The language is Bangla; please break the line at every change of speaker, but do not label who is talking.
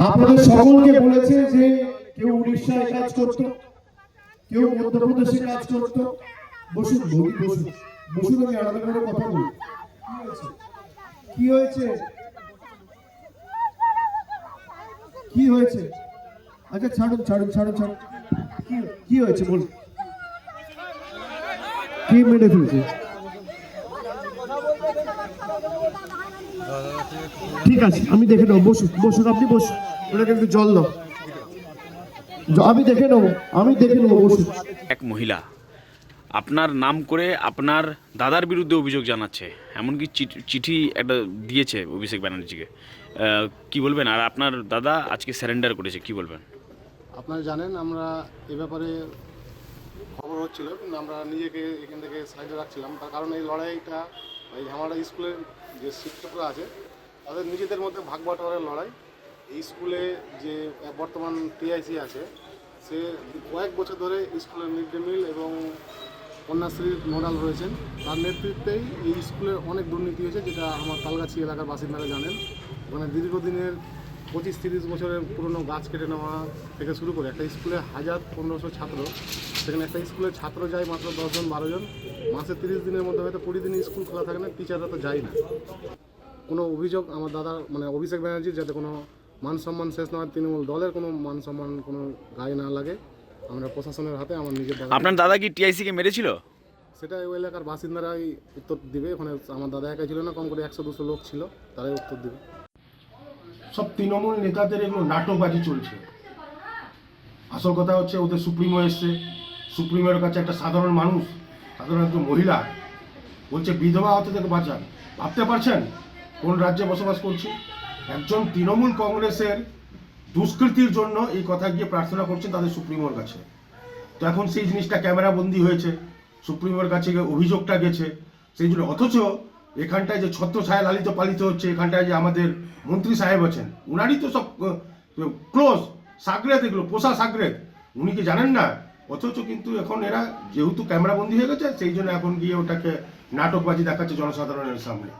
আপনাদের সকলকে বলেছে যে কেউ উড়িষ্যায় কাজ করত, কেউ মধ্যপ্রদেশে কাজ করত। বসুন বসুন বসুন। বসুন, আমি আলাদা করে কথা বলি। কি হয়েছে? কি হয়েছে? আচ্ছা ছাড়ুন ছাড়ুন ছাড়ুন ছাড়ুন। কি কি হয়েছে বলুন? কি মেরে ফেলছে? ঠিক আছে আমি দেখে নেব। বসুন বসুন আপনি বসুন। ওটাকে একটু জল দাও। আমি দেখে নেব আমি দেখে নেব বসুন।
এক মহিলা আপনার নাম করে আপনার দাদার বিরুদ্ধে অভিযোগ জানাচ্ছে। এমনকি চিঠি- চিঠি একটা দিয়েছে অভিষেক ব্যানার্জিকে। কি বলবেন? আর আপনার দাদা আজকে স্যারেন্ডার করেছে কি বলবেন?
আপনারা জানেন আমরা এ ব্যাপারে খবর হচ্ছিল কিন্তু আমরা নিজেকে এখান থেকে সাইডে রাখছিলাম। তার কারণ এই লড়াইটা এই আমাদের স্কুলের যে শিক্ষকরা আছে, তাদের নিজেদের মধ্যে ভাগ বাটোয়ারের লড়াই। এই স্কুলে যে বর্তমান টিআইসি আছে, সে কয়েক বছর ধরে স্কুলের মিড ডে মিল এবং কন্যাশ্রীর নোডাল রয়েছেন। তার নেতৃত্বেই এই স্কুলের অনেক দুর্নীতি হয়েছে, যেটা আমার তালগাছি এলাকার বাসিন্দারা জানেন। ওখানে দীর্ঘদিনের পঁচিশ তিরিশ বছরের পুরনো গাছ কেটে নেওয়া থেকে শুরু করে একটা স্কুলে হাজার পনেরোশো ছাত্র সেখানে একটা স্কুলের ছাত্র যায় মাত্র দশজন বারোজন মাসে তিরিশ দিনের মধ্যে হয়তো কুড়ি দিন স্কুল খোলা থাকে না টিচাররা তো যায় না। কোনো অভিযোগ আমার দাদা মানে অভিষেক ব্যানার্জির যাতে কোনো মান সম্মান শেষ না হয় তৃণমূল দলের কোনো মান সম্মান কোনো গায়ে না লাগে আমরা প্রশাসনের হাতে আমার নিজের দাদা
আপনার দাদা কি টিআইসিকে মেরেছিল?
সেটা ওই এলাকার বাসিন্দারাই উত্তর দিবে ওখানে আমার দাদা একা ছিল না কম করে একশো দুশো লোক ছিল তারাই উত্তর দিবে।
সব তৃণমূল নেতাদের এগুলো নাটকবাজি চলছে। আসল কথা হচ্ছে ওদের সুপ্রিমো এসছে। সুপ্রিমোর কাছে একটা সাধারণ মানুষ, সাধারণ একজন মহিলা, বলছে, বিধবা হতে থেকে বাঁচান। ভাবতে পারছেন কোন রাজ্যে বসবাস করছি? একজন তৃণমূল কংগ্রেসের দুষ্কৃতির জন্য এই কথা গিয়ে প্রার্থনা করছেন তাদের সুপ্রিমোর কাছে। তো এখন সেই জিনিসটা ক্যামেরা বন্দি হয়েছে। সুপ্রিমোর কাছে অভিযোগটা গেছে। সেই জন্য অথচ এখানটায় যে ছত্র সাহেব লালিত পালিত হচ্ছে, এখানটায় যে আমাদের মন্ত্রী সাহেব আছেন, উনারই তো সব ক্লোজ, সাগরেত এগুলো, পোষা সাগরেত। উনি কি জানেন না? অথচ কিন্তু এখন এরা যেহেতু ক্যামেরা বন্দী হয়ে গেছে, সেই জন্য এখন গিয়ে ওটাকে নাটকবাজি দেখাচ্ছে জনসাধারণের সামনে।